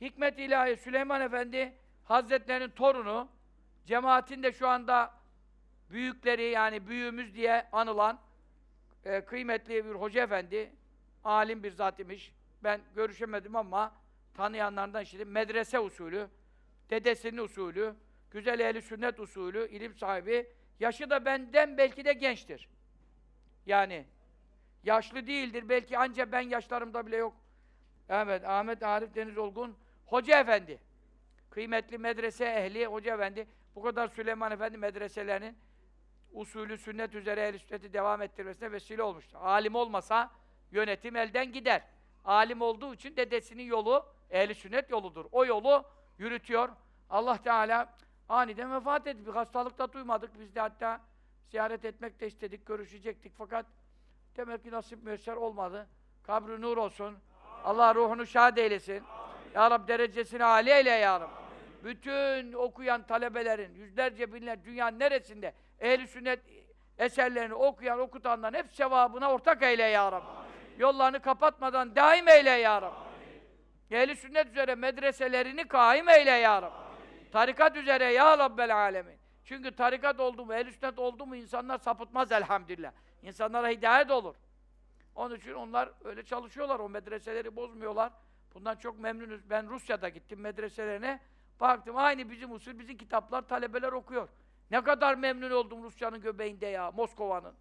Hikmet ilahi Süleyman Efendi Hazretlerinin torunu, cemaatin de şu anda büyükleri yani büyüğümüz diye anılan e, kıymetli bir hoca efendi, alim bir zat imiş. Ben görüşemedim ama tanıyanlardan işte medrese usulü, dedesinin usulü, güzel ehli sünnet usulü, ilim sahibi. Yaşı da benden belki de gençtir. Yani yaşlı değildir. Belki anca ben yaşlarımda bile yok. Evet, Ahmet Arif Deniz Olgun Hoca Efendi. Kıymetli medrese ehli Hoca Efendi. Bu kadar Süleyman Efendi medreselerinin usulü sünnet üzere ehl sünneti devam ettirmesine vesile olmuştur. Alim olmasa yönetim elden gider. Alim olduğu için dedesinin yolu ehli sünnet yoludur. O yolu yürütüyor. Allah Teala aniden vefat etti. Bir hastalıkta duymadık. Biz de hatta ziyaret etmek de istedik, görüşecektik fakat demek ki nasip müyesser olmadı. Kabri nur olsun. Allah ruhunu şad eylesin. Ya Rab derecesini âli eyle ya Rab. Bütün okuyan talebelerin, yüzlerce binler dünyanın neresinde ehl sünnet eserlerini okuyan, okutanların hep sevabına ortak eyle ya Rab. Yollarını kapatmadan daim eyle ya Rab. Ehl-i sünnet üzere medreselerini kaim eyle ya Rab. Tarikat üzere ya Rabbel alemin. Çünkü tarikat oldu mu, ehl-i sünnet oldu mu insanlar sapıtmaz elhamdülillah. İnsanlara hidayet olur. Onun için onlar öyle çalışıyorlar, o medreseleri bozmuyorlar. Bundan çok memnunuz. Ben Rusya'da gittim medreselerine. Baktım aynı bizim usul, bizim kitaplar talebeler okuyor. Ne kadar memnun oldum Rusya'nın göbeğinde ya, Moskova'nın.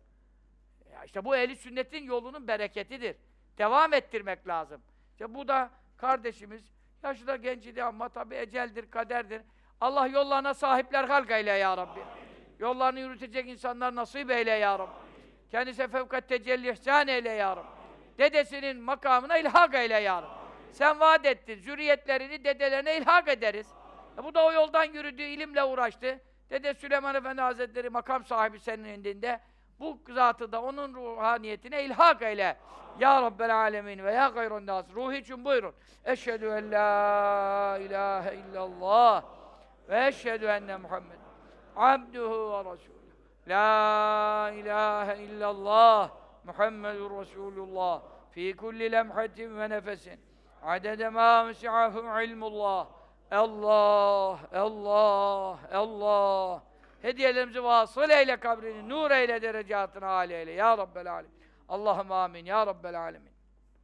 Ya işte bu ehli sünnetin yolunun bereketidir. Devam ettirmek lazım. İşte bu da kardeşimiz, yaşı da genç idi ama tabi eceldir, kaderdir. Allah yollarına sahipler halk eyle ya Rabbi. Yollarını yürütecek insanlar nasip eyle ya Rabbi. Kendisi fevkat tecelli ihsan eyle ya Rabbi. Dedesinin makamına ilhak eyle ya Rabbi. Sen vaat ettin, zürriyetlerini dedelerine ilhak ederiz. E bu da o yoldan yürüdü, ilimle uğraştı. Dede Süleyman Efendi Hazretleri makam sahibi senin indinde. Bu zatı da onun ruhaniyetine ilhak eyle. Ya Rabbel alemin ve ya gayrun nas. Ruh için buyurun. Eşhedü en la ilahe illallah ve eşhedü enne Muhammed abduhu ve resulü. La ilahe illallah Muhammedur Resulullah fi kulli lemhatin ve nefesin adede ma vesi'ahu ilmullah Allah, Allah, Allah. Hediyelerimizi vasıl eyle kabrini, nur eyle derecatını âli eyle. Ya Rabbel alemin. Allahümme amin. Ya Rabbel alemin.